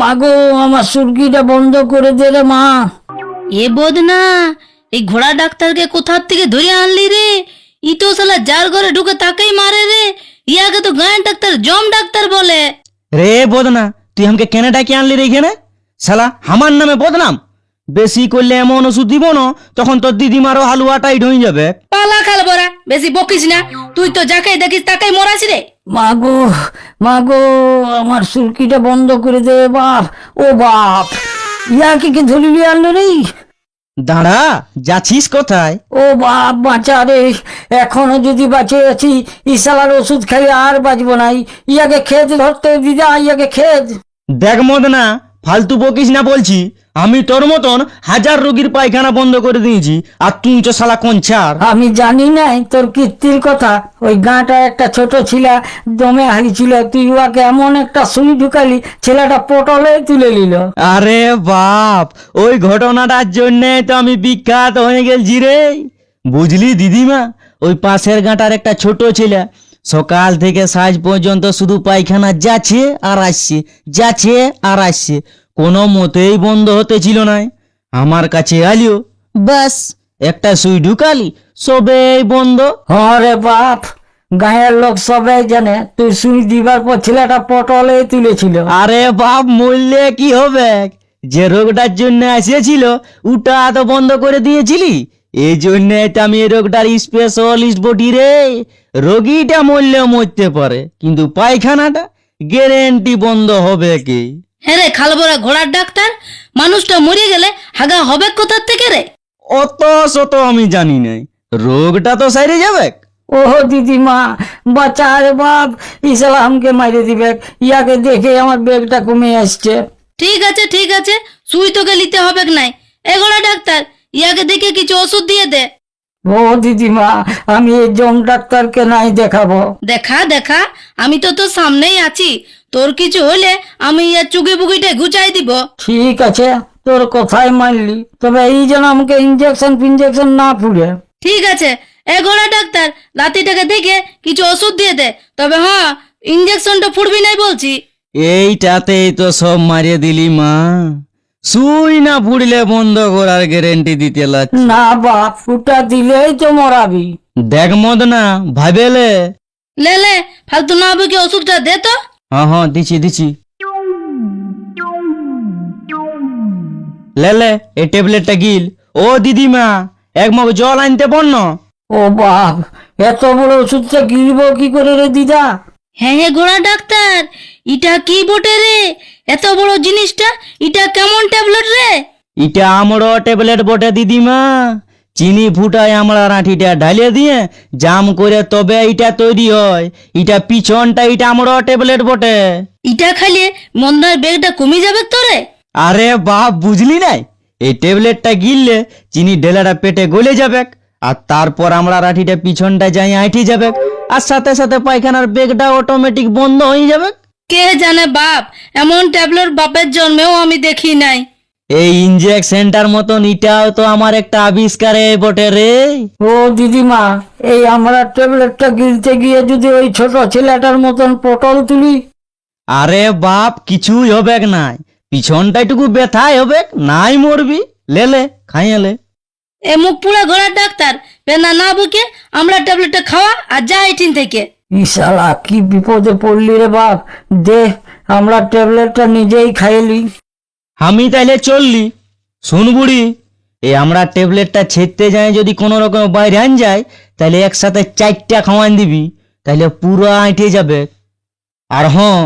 মাগো আমার সুরকিটা বন্ধ করে দে রে মা। এ বদনা এই ঘোড়া ডাক্তারকে কোথার থেকে ধরে আনলি রে? ই তো শালা যার ঘরে ঢুকে তাকেই মারে রে। ইয়াকে তো গায়ের ডাক্তার জম ডাক্তার বলে। রে বদনা তুই আমাকে কেন ডাকি আনলি রে এখানে? শালা আমার নামে বদনাম। বেশি করলে এমন ওষুধ দিব না তখন তোর দিদিমারও হালুয়া টাইট হয়ে যাবে। পালা খাল বরা বেশি বকিস না। তুই তো যাকে দেখিস তাকেই মরাস রে। মাগো মাগো আমার সুরকিটা বন্ধ করে দে বাপ ও বাপ। ইয়াকে কি ধরিলি আনলো রে? দাঁড়া যাচ্ছিস কোথায়? ও বাপ বাঁচা রে। এখনও যদি বাঁচে আছি ইশালার ওষুধ খাইলে আর বাঁচবো নাই। ইয়াকে খেত ধরতে দিদা ইয়াকে খেত দেখ মদনা ফালতু বকিস না বলছি আমি তোর মতন হাজার রোগীর পায়খানা বন্ধ করে দিয়েছি আর তুই তো শালা কঞ্চার। আমি জানি নাই তোর কীর্তির কথা ওই গাঁটা একটা ছোট ছিলা দমে হারিয়েছিল তুই উহাকে এমন একটা সুই ঢুকালি ছেলেটা পটলে তুলে নিল। আরে বাপ ওই ঘটনাটার জন্যে তো আমি বিখ্যাত হয়ে গেলছি রে। বুঝলি দিদিমা ওই পাশের গাঁটার একটা ছোট ছেলে সকাল থেকে সাজ পর্যন্ত শুধু পায়খানা যাচ্ছে আর আসছে যাচ্ছে আর আসছে। কোনো মতেই বন্ধ হতে ছিল না। আমার কাছে আলিও ব্যাস একটা সুই ঢুকালি সবেই বন্ধ। হরে বাপ গায়ের লোক সবাই জানে তুই সুই দিবার পর ছেলেটা পটলে তুলেছিল। আরে বাপ মরলে কি হবে? যে রোগটার জন্য এসেছিল উটা তো বন্ধ করে দিয়েছিলি? এই জন্য তো আমি রোগটার স্পেশালিস্ট বটি রে। রোগীটা মরলেও মরতে পারে কিন্তু পায়খানাটা গ্যারেন্টি বন্ধ হবে কি? হ্যাঁ রে খালবরা ঘোড়ার ডাক্তার মানুষটা মরে গেলে হাগা হবে কোথার থেকে রে? অত শত আমি জানি নাই। রোগটা তো সাইরে যাবে। ও দিদিমা বাচ্চা রে বাপ ইসালা আমাকে মাইরে দিবে। ইয়াকে দেখে আমার বেগটা কমে আসছে। ঠিক আছে ঠিক আছে সুই তোকে নিতে হবে নাই? এগোড়া ডাক্তার ইয়াকে দেখে কিছু ওষুধ দিয়ে দে। ও দিদিমা আমি এই জম ডাক্তারকে নাই দেখাবো। দেখা দেখা আমি তো তোর সামনেই আছি। তোর কিছু হলে আমি ইয়ার চুকি বুকিটা গুচাই দিব। ঠিক আছে তোর কথাই মানলি। তবে এই যেন আমাকে ইঞ্জেকশন ফিনজেকশন না পুড়ে ঠিক আছে এগোড়া ডাক্তার লাতিটাকে দেখে কিছু ওষুধ দিয়ে দে। তবে হ্যাঁ ইঞ্জেকশনটা ফুটবি নাই বলছি। এইটাতেই তো সব মারিয়ে দিলি মা। সুই না ফুড়লে বন্ধ করার গ্যারেন্টি দিতে লাগছে। না বাপ ফুটা দিলেই তো মরাবি। দেখ মদ না ভাবেলে লে লে ফালতু না হবে কি ওষুধটা দে তো। হ্যাঁ হ্যাঁ দিচ্ছি দিচ্ছি। লে লে এই ট্যাবলেটটা গিল। ও দিদিমা এক মগ জল আনতে বন্য। ও বাপ এত বড় ওষুধটা গিলবো কি করে রে দিদা? হ্যাঁ হ্যাঁ ঘোড়া ডাক্তার। ইটা কি বটে রে? এত বড় জিনিসটা? ইটা কেমন ট্যাবলেট রে? ইটা আমড়ো ট্যাবলেট বটে দিদিমা। চিনি ফুটায় আমরা রাঁঠিটা ঢালিয়ে দিয়ে জাম করে তবে এটা তৈরি হয়। এটা পিছনটা এটা আমড়ো ট্যাবলেট বটে। ইটা খাইলে মন্দার বেগটা কমে যাবে তো রে আরে বাপ বুঝলি নাই? এই ট্যাবলেটটা গিললে চিনি ডেলাটা পেটে গলে যাবে আর তারপর আমরা রাঠিটা পিছনটা যাই আইঠি যাবে আর সাথে সাথে পায়খানার বেগটা অটোমেটিক বন্ধ হয়ে যাবে। কে জানে বাপ এমন ট্যাবলেট বাপের জন্মেও আমি দেখি নাই। এই ইঞ্জেকশনটার মতন এটাও তো আমার একটা আবিষ্কারে বটে রে। ও দিদিমা এই আমরা ট্যাবলেটটা গিলতে গিয়ে যদি ওই ছোট ছেলেটার মতন পটল তুলি? আরে বাপ কিছুই হবে নাই পিছনটা একটুকু ব্যথাই হবে নাই মরবি। লেলে খাইয়ালে এ মুখ পুরা ঘোড়ার ডাক্তার পেনা না বুকে আমরা ট্যাবলেটটা খাওয়া আর যা এটিন থেকে। ইশালা কি বিপদে পড়লি রে বাপ? দে আমরা ট্যাবলেটটা নিজেই খাইলি আমি তাইলে চললি। শুন বুড়ি এ আমরা ট্যাবলেটটা ছেড়তে যাই যদি কোনো রকম বাইরে আন যায় তাহলে একসাথে চারটা খাওয়ান দিবি তাহলে পুরো আঁটে যাবে। আর হ্যাঁ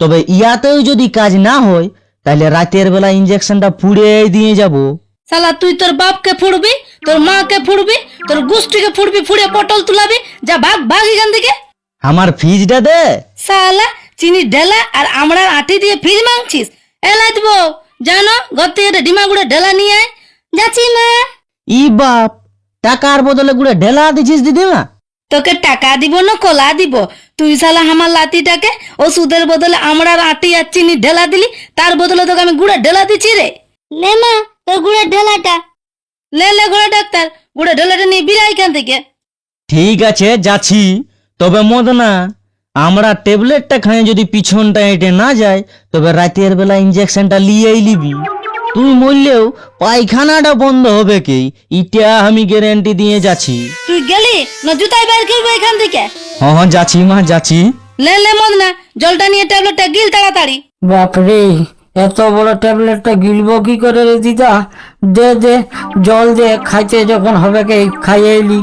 তবে ইয়াতেও যদি কাজ না হয় তাহলে রাতের বেলা ইঞ্জেকশনটা পুড়ে দিয়ে যাব। সালা তুই তোর বাপকে ফুড়বি তোর মাকে ফুড়বি তোর গোষ্ঠীকে ফুড়বি ফুড়ে পটল তুলাবি যা ভাগ ভাগ এখান থেকে। আমার ফিজটা দে। শালা চিনি ঢেলা আর আমরা আটি দিয়ে ফ্রিজ মাংছিস এলাই দিব জানো ঘর থেকে একটা ডিমা গুঁড়ে ঢেলা নিয়ে আয়। যাচ্ছি মা। ই বাপ টাকার বদলে গুড়ে ঢেলা দিছিস দিদিমা তোকে টাকা দিব না কলা দিব। তুই শালা আমার লাতিটাকে ওষুধের বদলে আমরা আটি আর চিনি ঢেলা দিলি তার বদলে তোকে আমি গুড়ে ঢেলা দিচ্ছি রে। লে মা তোর গুড়ে ঢেলাটা লে লে ঘোড়া ডাক্তার গুড়ে ঢেলাটা নিয়ে বিরাই এখান থেকে। ঠিক আছে যাচ্ছি। তবে মদনা আমরা ট্যাবলেটটা খাই যদি পিছনটা এঁটে না যায় তবে রাতের বেলা ইঞ্জেকশনটা লিয়েই লিবি তুই মরলেও পায়খানাটা বন্ধ হবে কি? ইটা আমি গ্যারেন্টি দিয়ে যাচ্ছি। তুই গেলি না জুতাই বাইর করব এখান থেকে? হ্যাঁ হ্যাঁ যাচ্ছি মা যাচ্ছি। লে লে মদ না জলটা নিয়ে ট্যাবলেটটা গিল তাড়াতাড়ি। বাপরে এত বড় ট্যাবলেটটা গিলবো কি করে রে দিদা? দে দে জল দে খাইতে যখন হবে কে খাইয়ে এলি